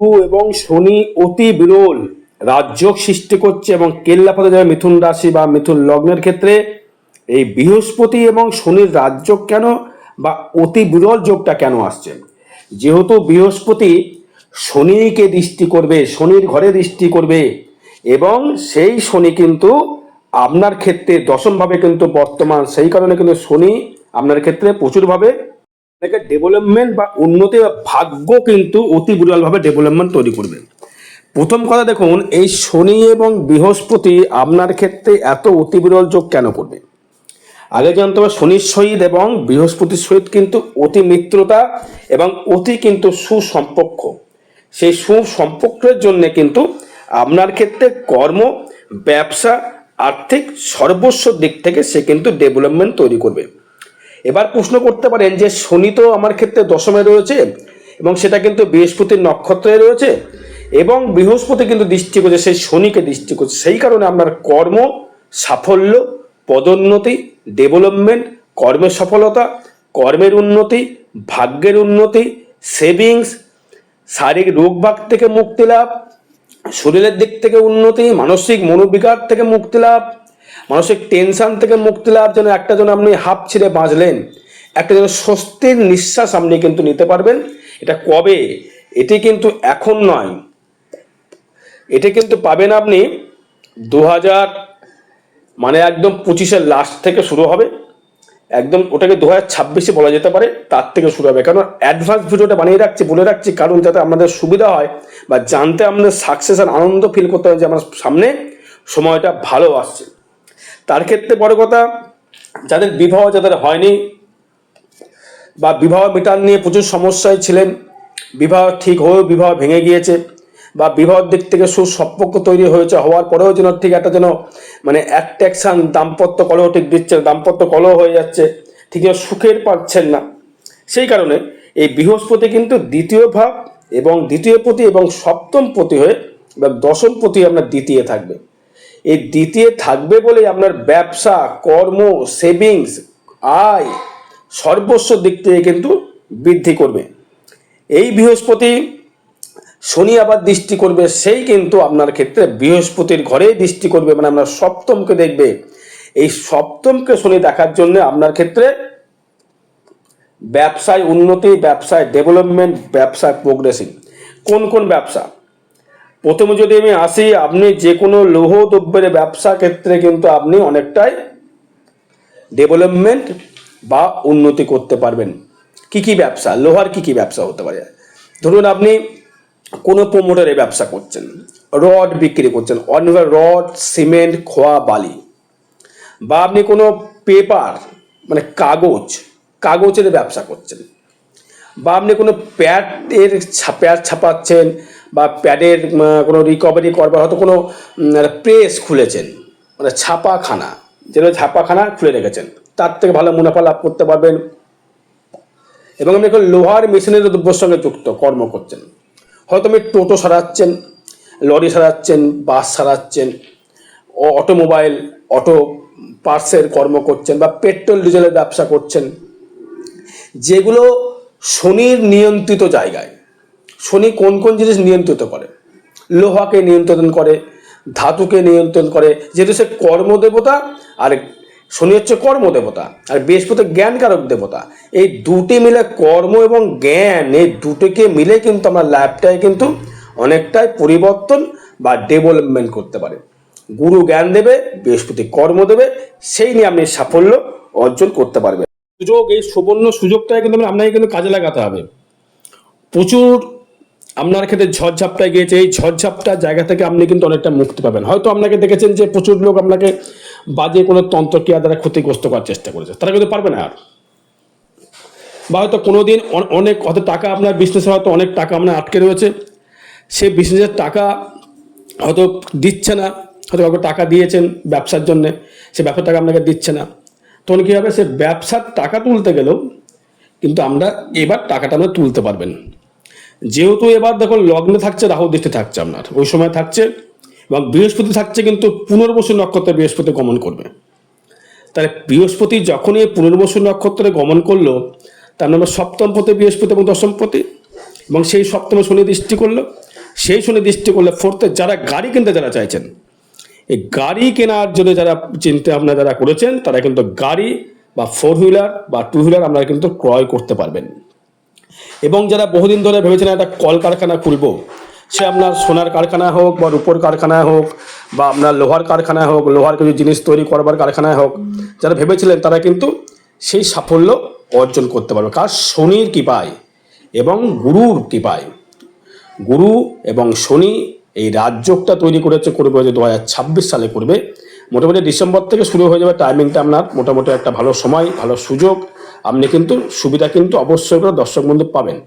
এবং শনি অতি বিরল। রাজযোগ সৃষ্টি করছে এবং কেল্লাপথে যারা মিথুন রাশি বা মিথুন লগ্নের ক্ষেত্রে এই বৃহস্পতি এবং শনির রাজযোগ কেন বা অতি বিরল যোগটা কেন আসছে? যেহেতু বৃহস্পতি শনিকে দৃষ্টি করবে, শনির ঘরে দৃষ্টি করবে এবং সেই শনি কিন্তু আপনার ক্ষেত্রে দশমভাবে কিন্তু বর্তমান, সেই কারণে কিন্তু শনি আপনার ক্ষেত্রে প্রচুরভাবে আপনাকে ডেভেলপমেন্ট বা উন্নতি বা ভাগ্য কিন্তু অতি বিরলভাবে ডেভেলপমেন্ট তৈরি করবে। প্রথম কথা দেখুন, এই শনি এবং বৃহস্পতি আপনার ক্ষেত্রে এত অতি বিরল যোগ কেন করবে? আগে জানতে হবে শনির সহিত এবং বৃহস্পতির সহিত কিন্তু অতি মিত্রতা এবং অতি কিন্তু সুসম্পর্ক। সেই সুসম্পর্কের জন্য কিন্তু আপনার ক্ষেত্রে কর্ম, ব্যবসা, আর্থিক সর্বস্ব দিক থেকে সে কিন্তু ডেভেলপমেন্ট তৈরি করবে। এবার প্রশ্ন করতে পারেন যে শনি তো আমার ক্ষেত্রে দশমে রয়েছে এবং সেটা কিন্তু বৃহস্পতির নক্ষত্রে রয়েছে এবং বৃহস্পতি কিন্তু দৃষ্টি করছে, সেই শনিকে দৃষ্টি করছে। সেই কারণে আপনার কর্ম, সাফল্য, পদোন্নতি, ডেভেলপমেন্ট, কর্মের সফলতা, কর্মের উন্নতি, ভাগ্যের উন্নতি, সেভিংস, শারীরিক রোগভাগ থেকে মুক্তি লাভ, শরীরের দিক থেকে উন্নতি, মানসিক মনোবিকার থেকে মুক্তি লাভ মানসিক টেনশন থেকে মুক্তি লাভ যেন একটা যেন আপনি হাফ ছিঁড়ে বাঁচলেন, একটা যেন স্বস্তির নিঃশ্বাস আপনি কিন্তু নিতে পারবেন। এটা কবে? এটি কিন্তু এখন নয়। এটি কিন্তু পাবেন আপনি দু হাজার মানে একদম পঁচিশের লাস্ট থেকে শুরু হবে। একদম ওটাকে দু হাজার ছাব্বিশে বলা যেতে পারে, তার থেকে শুরু হবে। কারণ অ্যাডভান্স ভিডিওটা বানিয়ে রাখছি, বলে রাখছি, কারণ যাতে আমাদের সুবিধা হয় বা জানতে আমাদের সাকসেস আর আনন্দ ফিল করতে হয় যে আমার সামনে সময়টা ভালো আসছে। তার ক্ষেত্রে বড় কথা, যাদের বিবাহ যাদের হয়নি বা বিবাহ মিটার নিয়ে প্রচুর সমস্যায় ছিলেন, বিবাহ ঠিক হয়েও বিবাহ ভেঙে গিয়েছে বা বিবাহের দিক থেকে সুসম্পর্ক তৈরি হয়েছে, হওয়ার পরেও যেন ঠিক একটা যেন মানে অ্যাট্রাকশন দাম্পত্য কলহ ঠিক দিচ্ছে দাম্পত্য কলহ হয়ে যাচ্ছে, ঠিক সুখের পাচ্ছেন না। সেই কারণে এই বৃহস্পতি কিন্তু দ্বিতীয় ভাব এবং দ্বিতীয় প্রতি এবং সপ্তম প্রতি হয়ে বা দশম প্রতি আপনার দ্বিতীয় থাকবে। এই দ্বিতীয় থাকবে বলে আপনার ব্যবসা, কর্ম সেভিংস আয় সর্বস্ব দিক থেকে কিন্তু বৃদ্ধি করবে। এই বৃহস্পতি শনি আবার দৃষ্টি করবে, সেই কিন্তু আপনার ক্ষেত্রে বৃহস্পতির ঘরেই দৃষ্টি করবে মানে আপনার সপ্তমকে দেখবে। এই সপ্তমকে শনি দেখার জন্য আপনার ক্ষেত্রে ব্যবসায় উন্নতি, ব্যবসায় ডেভেলপমেন্ট ব্যবসায় প্রোগ্রেসিং কোন কোন ব্যবসা? প্রথমে যদি আমি আসি, আপনি যে কোনো লৌহ দ্রব্যের ব্যবসা ক্ষেত্রে কিন্তু আপনি অনেকটাই ডেভেলপমেন্ট বা উন্নতি করতে পারবেন। কি কি ব্যবসা? লোহার কি কি ব্যবসা হতে পারে? ধরুন আপনি কোনো প্রমোটারে ব্যবসা করছেন, রড বিক্রি করছেন অন্য রড, সিমেন্ট, খোয়া, বালি, বা আপনি কোনো পেপার মানে কাগজ, কাগজের ব্যবসা করছেন, বা আপনি কোনো প্যাডের ছা- প্যাড ছাপাচ্ছেন বা প্যাডের কোনো রিকভারি করবার হয়তো কোনো প্রেস খুলেছেন মানে ছাপাখানা যেটা ছাপাখানা খুলে রেখেছেন, তার থেকে ভালো মুনাফা লাভ করতে পারবেন। এবং আপনি এখন লোহার মেশিনের দ্রব্যের সঙ্গে যুক্ত, কর্ম করছেন। হয়তো আপনি টোটো সারাচ্ছেন, লরি সারাচ্ছেন, বাস সারাচ্ছেন অটোমোবাইল, অটো পার্সের কর্ম করছেন বা পেট্রোল, ডিজেলের ব্যবসা করছেন, যেগুলো শনির নিয়ন্ত্রিত জায়গায় শনি কোন কোন জিনিস নিয়ন্ত্রিত করে? লোহাকে নিয়ন্ত্রণ করে, ধাতুকে নিয়ন্ত্রণ করে, যেহেতু সে কর্মদেবতা, আর শনি হচ্ছে কর্মদেবতা, আর বৃহস্পতি জ্ঞানকারক দেবতা। এই দুটি মিলে কর্ম এবং জ্ঞান, এই দুটোকে মিলে কিন্তু আমরা লাইফটাই কিন্তু অনেকটাই পরিবর্তন বা ডেভেলপমেন্ট করতে পারে। গুরু জ্ঞান দেবে, বৃহস্পতি কর্ম দেবে, সেই নিয়ে আপনি সাফল্য অর্জন করতে পারবেন। সুযোগ, এই সুবর্ণ সুযোগটাই কিন্তু আপনাকে কিন্তু কাজে লাগাতে হবে। প্রচুর আপনার ক্ষেত্রে ঝড়ঝাপটায় গিয়েছে, এই ঝড়ঝাপটা জায়গা থেকে আপনি কিন্তু অনেকটা মুক্তি পাবেন। হয়তো আপনাকে দেখেছেন যে প্রচুর লোক আপনাকে বাজে কোনো তন্ত্রক্রিয়া দ্বারা ক্ষতিগ্রস্ত করার চেষ্টা করেছে। তারা কিন্তু পারবে না আর। বা হয়তো কোনো দিন অনেক, হয়তো টাকা আপনার বিজনেসে হয়তো অনেক টাকা আপনার আটকে রয়েছে। সে বিজনেসের টাকা হয়তো দিচ্ছে না, হয়তো কাউকে টাকা দিয়েছেন ব্যবসার জন্যে, সে ব্যবসার টাকা আপনাকে দিচ্ছে না। তখন কী হবে? সে ব্যবসার টাকা তুলতে গেলেও কিন্তু আমরা এবার টাকাটা আমরা তুলতে পারবেন। যেহেতু এবার দেখো লগ্নে থাকছে, রাহু দৃষ্টি থাকছে আপনার। ওই সময় থাকছে এবং বৃহস্পতি থাকছে কিন্তু পুনর্বসু নক্ষত্রে বৃহস্পতি গমন করবে। তাহলে বৃহস্পতি যখনই এই পুনর্বসু নক্ষত্রে গমন করল, তার নামে সপ্তম পথে বৃহস্পতি এবং দশম পথে এবং সেই সপ্তমে শনি দৃষ্টি করল, সেই শনি দৃষ্টি করলে ফোর্থে যারা গাড়ি কিনতে যারা চাইছেন, এই গাড়ি কেনার জন্য যারা চিন্তা ভাবনা যারা করেছেন, তারা কিন্তু গাড়ি বা ফোর হুইলার বা টু হুইলার আপনারা কিন্তু ক্রয় করতে পারবেন। এবং যারা বহুদিন ধরে ভেবেছেন একটা কলকারখানা খুলবো, সে আপনার সোনার কারখানা হোক বা রূপোর কারখানা হোক বা আপনার লোহার কারখানা হোক, লোহার কিছু জিনিস তৈরি করবার কারখানায় হোক, যারা ভেবেছিলেন তারা কিন্তু সেই সাফল্য অর্জন করতে পারবে। কার? শনির কৃপায় এবং গুরুর কৃপায়। গুরু এবং শনি এই রাজযোগটা তৈরি করেছে, করবে হচ্ছে দু সালে করবে। মোটামুটি ডিসেম্বর থেকে শুরু হয়ে যাবে টাইমিংটা আপনার মোটামুটি একটা ভালো সময়, ভালো সুযোগ। আপনি কিন্তু সুবিধা কিন্তু অবশ্যই করে দর্শক বন্ধু পাবেন।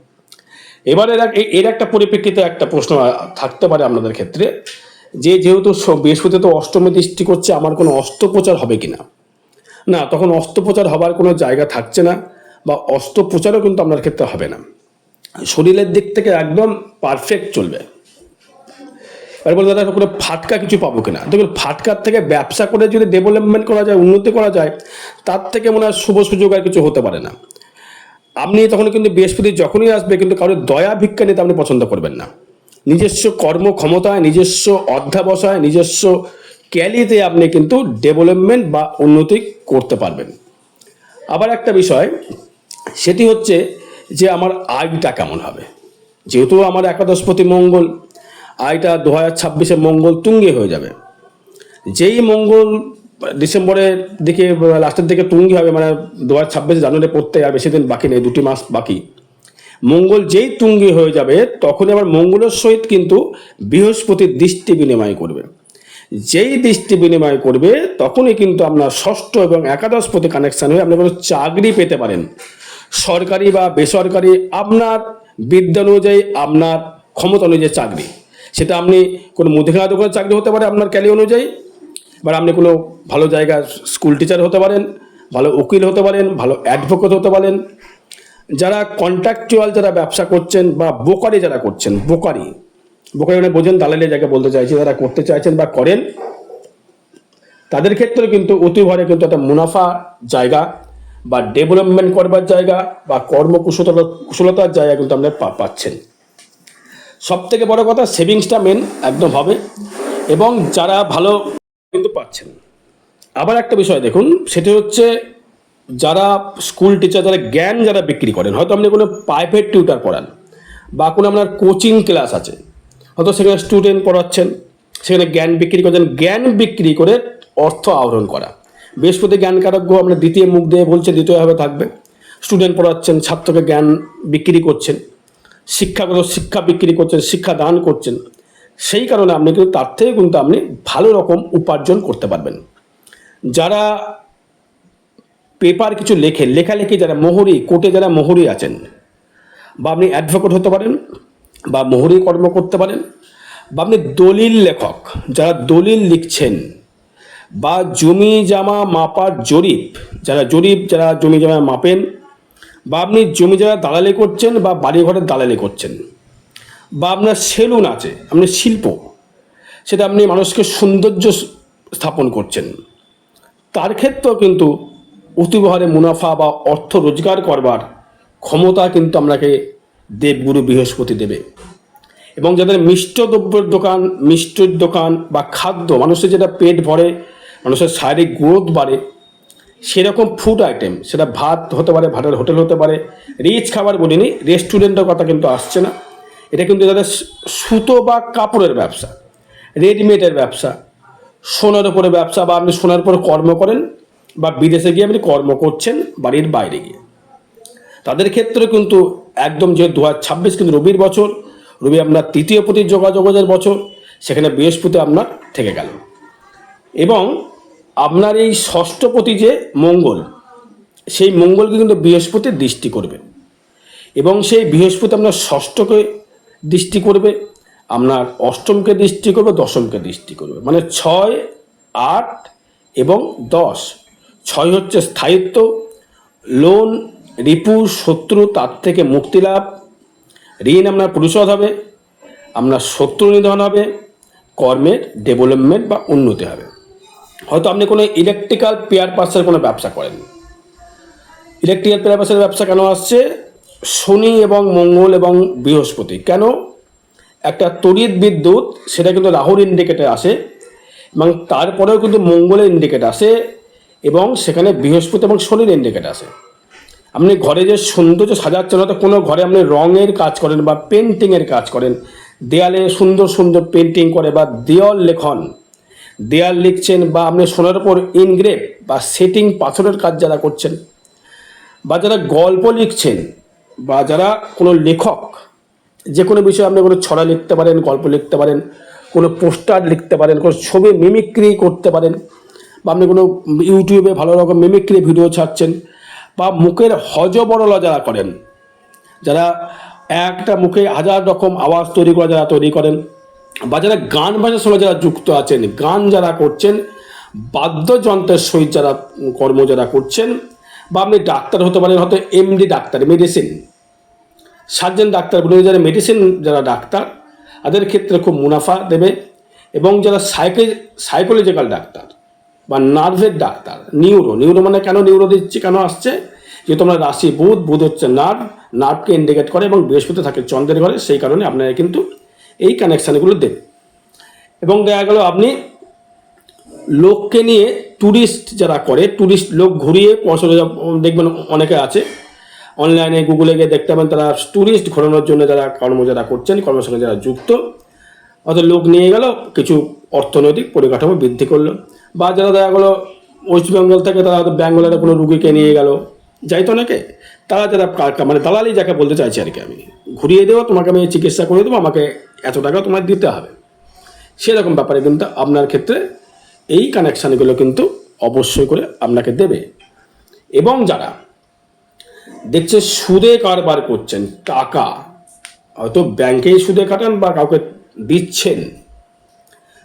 এবারে এর এর একটা পরিপ্রেক্ষিতে একটা প্রশ্ন থাকতে পারে আপনাদের ক্ষেত্রে, যে যেহেতু বৃহস্পতি তো অষ্টমী দৃষ্টি করছে, আমার কোনো অস্ত্রোপচার হবে কিনা? না, তখন অস্ত্রোপচার হবার কোনো জায়গা থাকছে না বা অস্ত্রোপচারও কিন্তু আপনার ক্ষেত্রে হবে না। শরীরের দিক থেকে একদম পারফেক্ট চলবে। এবার বলতে দাদা, কোনো ফাটকা কিছু পাবো কিনা? দেখুন, ফাটকার থেকে ব্যবসা করে যদি ডেভেলপমেন্ট করা যায়, উন্নতি করা যায়, তার থেকে মনে হয় শুভ সুযোগ আর কিছু হতে পারে না। আপনি তখন কিন্তু বৃহস্পতি যখনই আসবে, কিন্তু কারোর দয়া ভিক্ষা নিতে আপনি পছন্দ করবেন না। নিজস্ব কর্ম ক্ষমতায়, নিজস্ব অধ্যাবসায়, নিজস্ব ক্যালিতে আপনি কিন্তু ডেভেলপমেন্ট বা উন্নতি করতে পারবেন। আবার একটা বিষয়, সেটি হচ্ছে যে আমার আয়টা কেমন হবে? যেহেতু আমার একাদশপতি মঙ্গল আয়টা দু হাজার ছাব্বিশে মঙ্গল তুঙ্গে হয়ে যাবে। যেই মঙ্গল ডিসেম্বরের দিকে, লাস্টের দিকে তুঙ্গি হবে মানে দু হাজার ছাব্বিশে জানুয়ারি পড়তে আর বেশি দিন বাকি নেই, দুটি মাস বাকি। মঙ্গল যেই তুঙ্গি হয়ে যাবে, তখনই আবার মঙ্গলের সহিত কিন্তু বৃহস্পতির দৃষ্টি বিনিময় করবে। যেই দৃষ্টি বিনিময় করবে, তখনই কিন্তু আপনার ষষ্ঠ এবং একাদশ প্রতি কানেকশান হয়ে আপনি কোনো চাকরি পেতে পারেন। সরকারি বা বেসরকারি, আপনার বিদ্যা অনুযায়ী আপনার ক্ষমতা অনুযায়ী চাকরি। সেটা আপনি কোনো মুদিখানা দোকানের চাকরি হতে পারে আপনার ক্যালি অনুযায়ী বা আপনি কোনো ভালো জায়গার স্কুল টিচার হতে পারেন, ভালো উকিল হতে পারেন, ভালো অ্যাডভোকেট হতে পারেন। যারা কন্ট্রাকচুয়াল যারা ব্যবসা করছেন বা বোকারি যারা করছেন বোকারি বোকারি মানে বোঝেন দালালি যাকে বলতে চাইছি, যারা করতে চাইছেন বা করেন, তাদের ক্ষেত্রে কিন্তু অতিভরে কিন্তু একটা মুনাফা জায়গা বা ডেভেলপমেন্ট করবার জায়গা বা কর্মকুশলতা, কুশলতার জায়গা কিন্তু আপনি পা- পাচ্ছেন। সব থেকে বড় কথা সেভিংসটা মেন একদম হবে এবং যারা ভালো কিন্তু পাচ্ছেন। আবার একটা বিষয় দেখুন, সেটি হচ্ছে যারা স্কুল টিচার যারা জ্ঞান যারা বিক্রি করেন, হয়তো আপনি কোনো প্রাইভেট টিউটার পড়ান বা কোনো আপনার কোচিং ক্লাস আছে, হয়তো সেখানে স্টুডেন্ট পড়াচ্ছেন, সেখানে জ্ঞান বিক্রি করছেন, জ্ঞান বিক্রি করে অর্থ আহরণ করা। বৃহস্পতি জ্ঞান কারজ্ঞ আপনার দ্বিতীয় মুখ দিয়ে বলছে, দ্বিতীয়ভাবে থাকবে। স্টুডেন্ট পড়াচ্ছেন, ছাত্রকে জ্ঞান বিক্রি করছেন। শিক্ষাগত শিক্ষা বিক্রি করছেন, শিক্ষা দান করছেন। সেই কারণে আপনি কিন্তু তার থেকে কিন্তু আপনি ভালো রকম উপার্জন করতে পারবেন। যারা পেপার কিছু লেখে, লেখালেখি যারা মোহরি, কোর্টে যারা মোহরি আছেন, বা আপনি অ্যাডভোকেট হতে পারেন, বা মোহরি কর্ম করতে পারেন, বা আপনি দলিল লেখক, যারা দলিল লিখছেন, বা জমি জামা মাপার জরিপ, যারা জরিপ, যারা জমি জামা মাপেন বা আপনি জমি জায়গা দালালি করছেন বা বাড়ি ঘরের দালালি করছেন। বা আপনার সেলুন আছে, আপনি শিল্প, সেটা আপনি মানুষকে সৌন্দর্য স্থাপন করছেন। তার ক্ষেত্রেও কিন্তু অতিবহারে মুনাফা বা অর্থ রোজগার করবার ক্ষমতা কিন্তু আপনাকে দেবগুরু বৃহস্পতি দেবে। এবং যাদের মিষ্ট দ্রব্যের দোকান, মিষ্টির দোকান বা খাদ্য, মানুষের যেটা পেট ভরে, মানুষের শারীরিক গ্রোথ বাড়ে সেরকম ফুড আইটেম সেটা ভাত হতে পারে, ভাতের হোটেল হতে পারে রিচ খাবার বলিনি রেস্টুরেন্টের কথা কিন্তু আসছে না। এটা কিন্তু যাদের সুতো বা কাপড়ের ব্যবসা রেডিমেডের ব্যবসা। সোনার উপরে ব্যবসা, বা আপনি সোনার উপরে কর্ম করেন, বা বিদেশে গিয়ে আপনি কর্ম করছেন, বাড়ির বাইরে গিয়ে। তাদের ক্ষেত্রে কিন্তু একদম যে দু ছাব্বিশ কিন্তু রবির বছর, রবি আপনার তৃতীয় প্রতি যোগাযোগের বছর, সেখানে বৃহস্পতি আপনার থেকে গেল। এবং আপনার এই ষষ্ঠপতি যে মঙ্গল, সেই মঙ্গলকে কিন্তু বৃহস্পতির দৃষ্টি করবে। এবং সেই বৃহস্পতি আপনার ষষ্ঠকে দৃষ্টি করবে, আপনার অষ্টমকে দৃষ্টি করবে, দশমকে দৃষ্টি করবে। মানে ছয়, আট এবং দশ। ছয় হচ্ছে স্থায়িত্ব। লোন, রিপু, শত্রু, তার থেকে মুক্তি লাভ। ঋণ আপনার পরিশোধ হবে। আপনার শত্রু নিধন হবে। কর্মের ডেভেলপমেন্ট বা উন্নতি হবে। হয়তো আপনি কোনো ইলেকট্রিক্যাল পেয়ার পার্সের কোনো ব্যবসা করেন। ইলেকট্রিক্যাল পেয়ার পার্সের ব্যবসা কেন আসছে? শনি এবং মঙ্গল এবং বৃহস্পতি। কেন? একটা তড়িৎ বিদ্যুৎ, সেটা কিন্তু রাহুর ইন্ডিকেটে আসে এবং তারপরেও কিন্তু মঙ্গলের ইন্ডিকেট আসে এবং সেখানে বৃহস্পতি এবং শনির ইন্ডিকেট আসে। আপনি ঘরে যে সৌন্দর্য সাজাচ্ছেন, হয়তো কোনো ঘরে আপনি রঙের কাজ করেন বা পেন্টিংয়ের কাজ করেন, দেয়ালে সুন্দর সুন্দর পেন্টিং করে বা দেওয়াল লেখন দেয়াল লিখছেন বা আপনি সোনার উপর ইনগ্রেভ বা সেটিং পাথরের কাজ যারা করছেন বা যারা গল্প লিখছেন বা যারা কোনো লেখক, যে কোনো বিষয়ে আপনি কোনো ছড়া লিখতে পারেন, গল্প লিখতে পারেন, কোনো পোস্টার লিখতে পারেন, কোনো ছবি মিমিক্রি করতে পারেন বা আপনি কোনো ইউটিউবে ভালো রকম মিমিক্রি ভিডিও ছাড়ছেন বা মুখের হজবরলা যারা করেন, যারা একটা মুখে হাজার রকম আওয়াজ তৈরি করে, যারা তৈরি করেন বা যারা গান বাজার সঙ্গে যারা যুক্ত আছেন, গান যারা করছেন, বাদ্যযন্ত্রের সহিত যারা কর্ম যারা করছেন, বা আপনি ডাক্তার হতে পারেন, হয়তো MD doctor medicine surgeon doctor বলে যারা মেডিসিন যারা ডাক্তার, তাদের ক্ষেত্রে খুব মুনাফা দেবে এবং যারা সাইকে সাইকোলজিক্যাল ডাক্তার বা নার্ভের ডাক্তার নিউরো নিউরো মানে কেন নিউরো দিচ্ছে, কেন আসছে? যে তোমরা রাশি, বুধ বুধ হচ্ছে নার্ভ নার্ভকে ইন্ডিকেট করে এবং বৃহস্পতি থাকে চন্দ্রের ঘরে, সেই কারণে আপনারা কিন্তু এই কানেকশানগুলো দেবে এবং দেখা গেল আপনি লোককে নিয়ে ট্যুরিস্ট যারা করে ট্যুরিস্ট লোক ঘুরিয়ে পয়সা দেখবেন অনেকে আছে। অনলাইনে গুগলে গিয়ে দেখতে পাবেন তারা ট্যুরিস্ট ঘোরানোর জন্য যারা কর্ম যারা করছেন, কর্মের সঙ্গে যারা যুক্ত। অর্থাৎ লোক নিয়ে গেল, কিছু অর্থনৈতিক পরিকাঠামো বৃদ্ধি করল। বা যারা দেখা গেলো ওয়েস্ট বেঙ্গল থেকে তারা হয়তো ব্যাঙ্গলের কোনো রুগীকে নিয়ে গেল। যাই তো অনেকে তারা যারা মানে দালালি যাকে বলতে চাইছি আর কি আমি, ঘুরিয়ে দেবো তোমাকে আমি চিকিৎসা করে দেবো, আমাকে এত টাকা তোমার দিতে হবে। সেরকম ব্যাপারে কিন্তু আপনার ক্ষেত্রে এই কানেকশানগুলো কিন্তু অবশ্যই করে আপনাকে দেবে। এবং যারা দেখছে সুদে কারবার করছেন, টাকা, হয়তো ব্যাংকেই সুদে কাটান বা কাউকে দিচ্ছেন,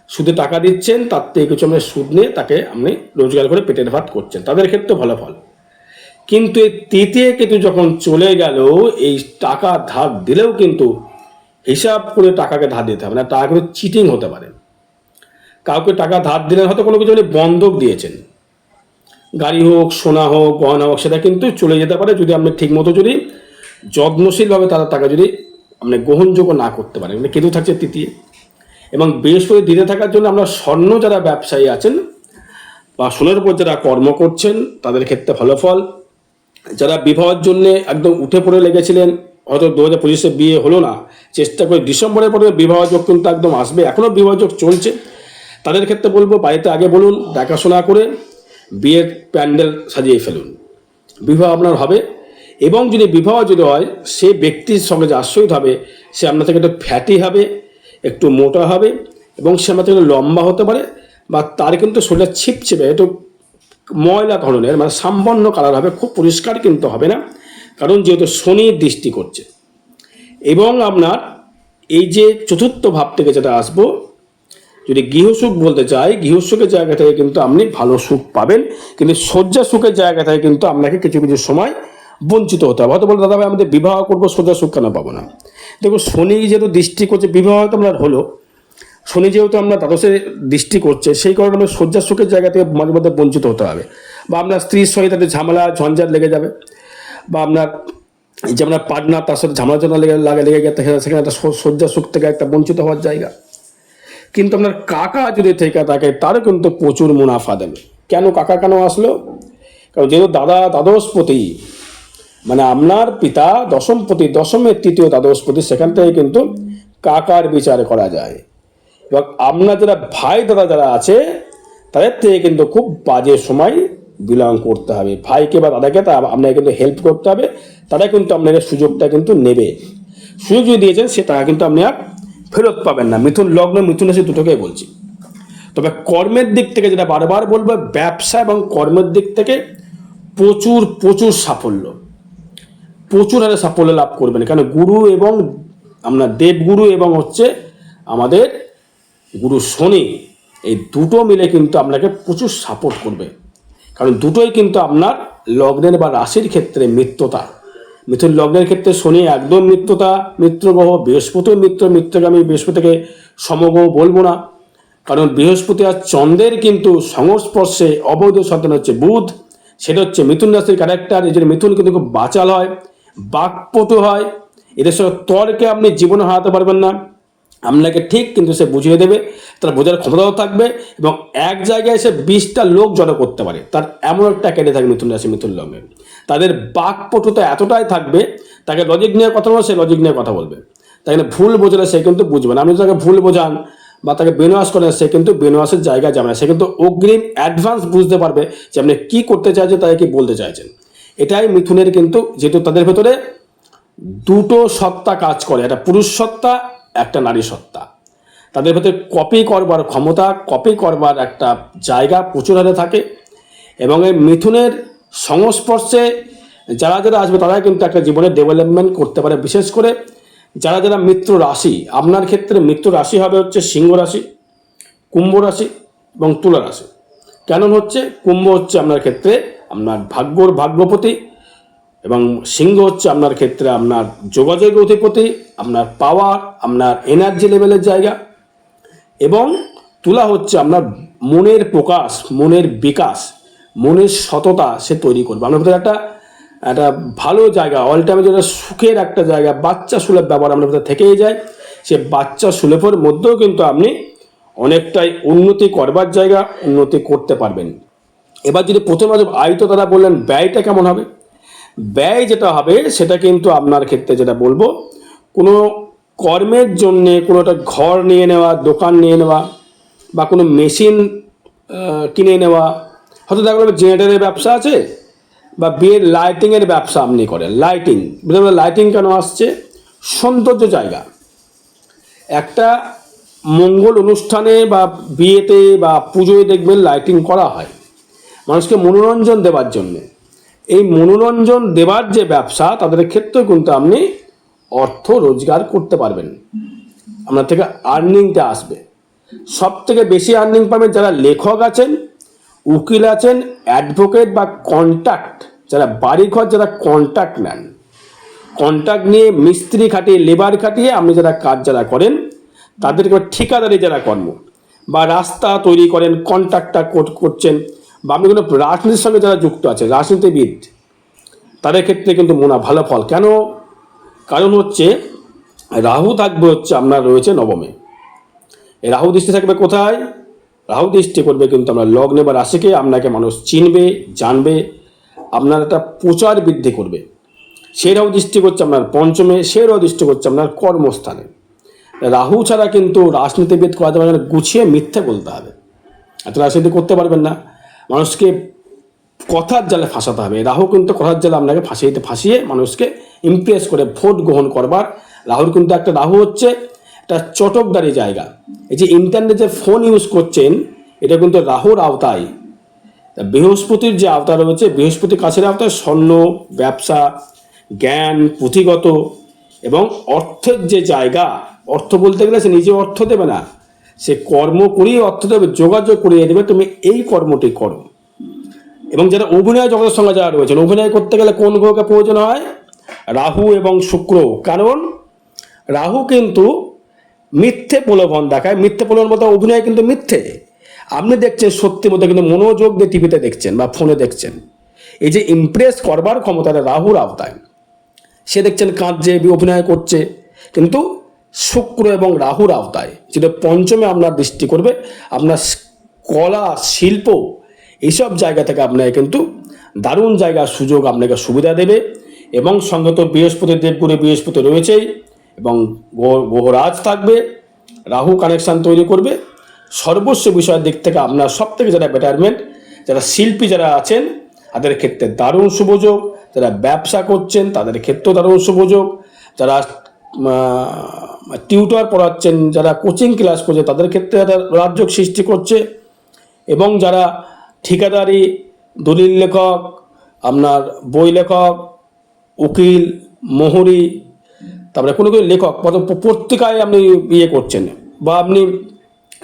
সুদে টাকা দিচ্ছেন, তার থেকে কিছু আপনি সুদ নিয়ে তাকে আপনি রোজগার করে পেটের ভাত করছেন, তাদের ক্ষেত্রে ভালো ফল। কিন্তু এই তৃতীয় কেতু যখন চলে গেল, এই টাকা ধার দিলেও কিন্তু হিসাব করে টাকাকে ধার দিতে হবে না টাকা কিন্তু চিটিং হতে পারে। কাউকে টাকা ধার দিলেন হয়তো কোনো কিছু বন্ধক দিয়েছেন। গাড়ি হোক, সোনা হোক গহনা হোক, সেটা কিন্তু চলে যেতে পারে যদি আপনি ঠিকমতো যদি যত্নশীলভাবে তারা টাকা যদি আপনি গ্রহণযোগ্য না করতে পারেন। মানে কেতু থাকছে তৃতীয় এবং বেশ বৃহস্পতি দিনে থাকার জন্য আমরা স্বর্ণ যারা ব্যবসায়ী আছেন বা সোনার উপর যারা কর্ম করছেন, তাদের ক্ষেত্রে ভালো ফল। যারা বিবাহের জন্য একদম উঠে পড়ে লেগেছিলেন, হয়তো দু হাজার পঁচিশে বিয়ে হলো না, চেষ্টা করে ডিসেম্বরের পরে বিবাহ যোগ কিন্তু একদম আসবে এখনও বিবাহ যোগ চলছে। তাদের ক্ষেত্রে বলব, বাড়িতে আগে বলুন, দেখাশোনা করে বিয়ের প্যান্ডেল সাজিয়ে ফেলুন। বিবাহ আপনার হবে এবং যদি বিবাহ যদি হয়, সে ব্যক্তির সঙ্গে যে আশ্রয়িত হবে, সে আপনার থেকে একটু ফ্যাটি হবে, একটু মোটা হবে এবং সে আপনার থেকে লম্বা হতে পারে বা তার কিন্তু শরীরটা ছিপছিপে, একটু ময়লা ধরনের মানে সাম্পন্ন কালার হবে, খুব পরিষ্কার কিন্তু হবে না, কারণ যেহেতু শনির দৃষ্টি করছে। এবং আপনার এই যে চতুর্থ ভাব থেকে যেটা আসব, যদি গৃহসুখ বলতে চাই গৃহসুখের জায়গা থেকে কিন্তু আপনি ভালো সুখ পাবেন, কিন্তু শয্যা সুখের জায়গা থেকে কিন্তু আপনাকে কিছু কিছু সময় বঞ্চিত হতে হবে। হয়তো বলে দাদা ভাই, আমাদের বিবাহ করব, শয্যা সুখ কেন পাবো না? দেখো শনি যেহেতু দৃষ্টি করছে, বিবাহ তো আপনার হলো শনি যেহেতু আমরা দ্বাদশে দৃষ্টি করছে, সেই কারণে আমরা শয্যা সুখের জায়গা থেকে মাঝে মধ্যে বঞ্চিত হতে হবে। বা আপনার স্ত্রীর সঙ্গে তাদের ঝামেলা, ঝঞ্ঝাট লেগে যাবে। বা আপনার যে আপনার পার্টনার তার সাথে ঝামেলা ঝামেলা লেগে লাগে লেগে গেছে, সেখানে একটা শয্যা সুখ থেকে একটা বঞ্চিত হওয়ার জায়গা। কিন্তু আপনার কাকা যদি থেকে থাকে, তারও কিন্তু প্রচুর মুনাফা দেবে। কেন কাকা কেন আসলো? কারণ যেহেতু দাদা দ্বাদশপতি মানে আপনার পিতা দশমপতি দশমের তৃতীয় দ্বাদশপতি, সেখান থেকে কিন্তু কাকার বিচার করা যায়। এবং আপনার যারা ভাই দাদা যারা আছে, তাদের থেকে কিন্তু খুব বাজে সময় বিলং করতে হবে। ভাইকে বা দাদাকে তা আপনাকে কিন্তু হেল্প করতে হবে, তারা কিন্তু আপনাকে সুযোগটা কিন্তু নেবে। সুযোগ যদি দিয়েছেন, সে টাকা কিন্তু আপনি আর ফেরত পাবেন না। মিথুন লগ্ন, মিথুন রাশি দুটোকেই বলছি। তবে কর্মের দিক থেকে যেটা বারবার বলব, ব্যবসা এবং কর্মের দিক থেকে প্রচুর প্রচুর সাফল্য। প্রচুর হারে সাফল্য লাভ করবেন। কেন? গুরু এবং আপনার দেবগুরু এবং হচ্ছে আমাদের গুরু শনি এই দুটো মিলে কিন্তু আপনাকে প্রচুর সাপোর্ট করবে। কারণ দুটোই কিন্তু আপনার লগ্নের বা রাশির ক্ষেত্রে মিত্রতা। মিথুন লগ্নের ক্ষেত্রে শনি একদম মিত্রতা মিত্রগ্রহ বৃহস্পতিও মিত্র মিত্রকে আমি বৃহস্পতিকে সমগ্রহ বলব না। কারণ বৃহস্পতি আর চন্দ্রের কিন্তু সংস্পর্শে অবৈধ সন্তান হচ্ছে বুধ, সেটা হচ্ছে মিথুন রাশির ক্যারেক্টার জন্য মিথুন কিন্তু খুব বাচাল হয়, বাকপটু হয়। এদের সঙ্গে তর্কে আপনি জীবনে হারাতে পারবেন না। আপনাকে ঠিক কিন্তু সে বুঝিয়ে দেবে, তার বোঝার ক্ষমতাও থাকবে এবং এক জায়গায় সে বিশটা লোক জড়ো করতে পারে। তার এমন একটা কেটে থাকে মিথুন রাশি, মিথুন লগ্নের। তাদের বাকপটুতা এতটাই থাকবে, তাকে লজিক নিয়ে কথা বলবে, সে লজিক নিয়ে কথা বলবে। তাই ভুল বোঝালে সে কিন্তু বুঝবে না। আপনি তাকে ভুল বোঝান বা তাকে বেনোয়াস করেন, সে কিন্তু বেনোয়াসের জায়গায় যাবে না। সে কিন্তু অগ্রিম অ্যাডভান্স বুঝতে পারবে যে আপনি কী করতে চাইছেন, তাকে কি বলতে চাইছেন। এটাই মিথুনের কিন্তু, যেহেতু তাদের ভেতরে দুটো সত্তা কাজ করে। একটা পুরুষ সত্তা একটা নারী সত্তা। তাদের ভেতরে কপি করবার ক্ষমতা, কপি করবার একটা জায়গা প্রচুর হারে থাকে এবং এই মিথুনের সংস্পর্শে যারা যারা আসবে তারা কিন্তু একটা জীবনে ডেভেলপমেন্ট করতে পারে। বিশেষ করে যারা যারা মিত্র রাশি, আপনার ক্ষেত্রে মিত্র রাশি হবে হচ্ছে সিংহ রাশি, কুম্ভ রাশি এবং তুলা রাশি। কেন হচ্ছে কুম্ভ হচ্ছে আপনার ক্ষেত্রে আপনার ভাগ্যর ভাগ্যপতি। এবং সিংহ হচ্ছে আপনার ক্ষেত্রে আপনার যোগাযোগের অধিপতি, আপনার পাওয়ার আপনার এনার্জি লেভেলের জায়গা। এবং তুলা হচ্ছে আপনার মনের প্রকাশ, মনের বিকাশ, মনের সততা সে তৈরি করবে। আপনার ভিতরে একটা একটা ভালো জায়গা অল টাইমে যেটা সুখের একটা জায়গা, বাচ্চা সুলভ ব্যবহার আপনার ভিতরে থেকেই যায়। সে বাচ্চা সুলভের মধ্যেও কিন্তু আপনি অনেকটাই উন্নতি করবার জায়গা, উন্নতি করতে পারবেন। এবার যদি প্রথমে আয়িত তারা বললেন, ব্যয়টা কেমন হবে? ব্যয় যেটা হবে, সেটা কিন্তু আপনার ক্ষেত্রে যেটা বলব, কোনো কর্মের জন্যে কোনো একটা ঘর নিয়ে নেওয়া, দোকান নিয়ে নেওয়া বা কোনো মেশিন কিনে নেওয়া। হয়তো দেখা গেলো জেনারেটারের ব্যবসা আছে বা বিয়ের লাইটিংয়ের ব্যবসা আপনি করেন। লাইটিং বুঝতে লাইটিং কেন আসছে? সৌন্দর্য জায়গা। একটা মঙ্গল অনুষ্ঠানে বা বিয়েতে বা পুজোয় দেখবেন লাইটিং করা হয়। মানুষকে মনোরঞ্জন দেওয়ার জন্যে। এই মনোরঞ্জন দেওয়ার যে ব্যবসা, তাদের ক্ষেত্রেও কিন্তু আপনি অর্থ রোজগার করতে পারবেন। আপনার থেকে আর্নিংটা আসবে। সব থেকে বেশি আর্নিং পাবেন যারা লেখক আছেন, উকিল আছেন অ্যাডভোকেট বা কন্ট্যাক্ট যারা বাড়িঘর, যারা কন্ট্যাক্ট নেন। কন্ট্যাক্ট নিয়ে, মিস্ত্রি খাটিয়ে লেবার খাটিয়ে আপনি যারা কাজ যারা করেন, তাদেরকে ঠিকাদারি যারা কর্ম, বা রাস্তা তৈরি করেন কন্ট্রাক্টটা করছেন বা আপনি কোনো রাজনীতির সঙ্গে যারা যুক্ত আছে, রাজনীতিবিদ, তাদের ক্ষেত্রে কিন্তু মোনা ভালো ফল। কেন? কারণ হচ্ছে, রাহু থাকবে হচ্ছে আপনার রয়েছে নবমে। এই রাহু দৃষ্টি থাকবে কোথায়? রাহু দৃষ্টি করবে কিন্তু আমরা লগ্নে বা রাশিকে, আপনাকে মানুষ চিনবে, জানবে, আপনার একটা প্রচার বৃদ্ধি করবে। সেই রাহু দৃষ্টি করছে আপনার পঞ্চমে, সেই রাহু দৃষ্টি করছে আপনার কর্মস্থানে। রাহু ছাড়া কিন্তু রাজনীতিবিদ করা যাবে গুছিয়ে মিথ্যে বলতে হবে। এত রাজনীতি করতে পারবেন না। মানুষকে কথার জালে ফাঁসাতে হবে। রাহু কিন্তু কথার জালে আপনাকে ফাঁসিয়ে ফাঁসিয়ে মানুষকে ইমপ্রেস করে, ভোট গ্রহণ করবার। রাহুর কিন্তু একটা রাহু হচ্ছে একটা চটকদারি জায়গা। এই যে ইন্টারনেট যে ফোন ইউজ করছেন, এটা কিন্তু রাহুর আওতায়। বৃহস্পতির যে আওতা রয়েছে, বৃহস্পতির কাছের আওতায় স্বর্ণ, ব্যবসা, জ্ঞান, পুঁথিগত এবং অর্থের যে জায়গা, অর্থ বলতে গেলে সে নিজে অর্থ দেবে না। সে কর্ম অর্থ দেবে, যোগাযোগ করিয়ে দেবে, তুমি এই কর্মটি করো। এবং যারা অভিনয় জগতের সঙ্গে যারা রয়েছেন, অভিনয় করতে গেলে কোন গ্রহকে প্রয়োজন হয়? রাহু এবং শুক্র। কারণ রাহু কিন্তু মিথ্যে প্রলোভন দেখায়। মিথ্যে প্রলোভন মতো অভিনয় কিন্তু মিথ্যে। আপনি দেখছেন সত্যি মতো কিন্তু মনোযোগ দিয়ে টিভিতে দেখছেন বা ফোনে দেখছেন। এই যে ইমপ্রেস করবার ক্ষমতাটা রাহুর আওতায়। সে দেখছেন কাঁদছে, অভিনয় করছে। কিন্তু শুক্র এবং রাহুর আওতায়। যেটা পঞ্চমে আপনার দৃষ্টি করবে, আপনার কলা, শিল্প, এইসব জায়গা থেকে আপনাকে কিন্তু দারুণ জায়গার সুযোগ আপনাকে সুবিধা দেবে এবং সঙ্গে তো বৃহস্পতি, দেবগুরু বৃহস্পতি রয়েছেই এবং গ্রহরাজ থাকবে, রাহু কানেকশান তৈরি করবে। সর্বস্ব বিষয়ের দিক থেকে আপনার সব থেকে যারা বেটারমেন্ট যারা শিল্পী যারা আছেন, তাদের ক্ষেত্রে দারুণ সুযোগ যারা ব্যবসা করছেন, তাদের ক্ষেত্রেও দারুণ সুযোগ যারা টিউটর পড়াচ্ছেন, যারা কোচিং ক্লাস করছে, তাদের ক্ষেত্রে একটা রাজ্য সৃষ্টি করছে। এবং যারা ঠিকাদারি, দলিল লেখক, আপনার বই লেখক, উকিল, মোহরি, তারপরে কোনো কোনো লেখক পত্রিকায় আপনি ইয়ে করছেন, বা আপনি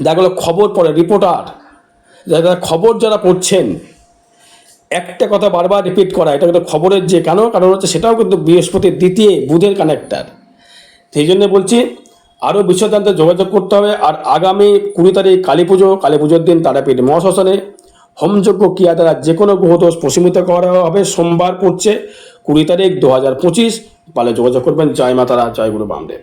দেখা গেলো খবর পড়ে রিপোর্টার যারা খবর যারা পড়ছেন, একটা কথা বারবার রিপিট করা, এটা কিন্তু খবরের যে কেন? কারণ হচ্ছে সেটাও কিন্তু বৃহস্পতির দ্বিতীয় বুধের কানেক্টার সেই জন্য বলছি আরও বিষয় যোগাযোগ করতে হবে, আর আগামী কুড়ি তারিখ কালী পুজো, কালী পুজোর দিন তারাপীঠ মহাশ্মশানে। হোমযোগ্য ক্রিয়া দ্বারা যে কোনো গ্রহদোষ প্রশমিত করা হবে, সোমবার পড়ছে কুড়ি তারিখ দু হাজার পঁচিশ। পালে যোগাযোগ করবেন। জয় মাতারা, জয় গুরু বামদেব।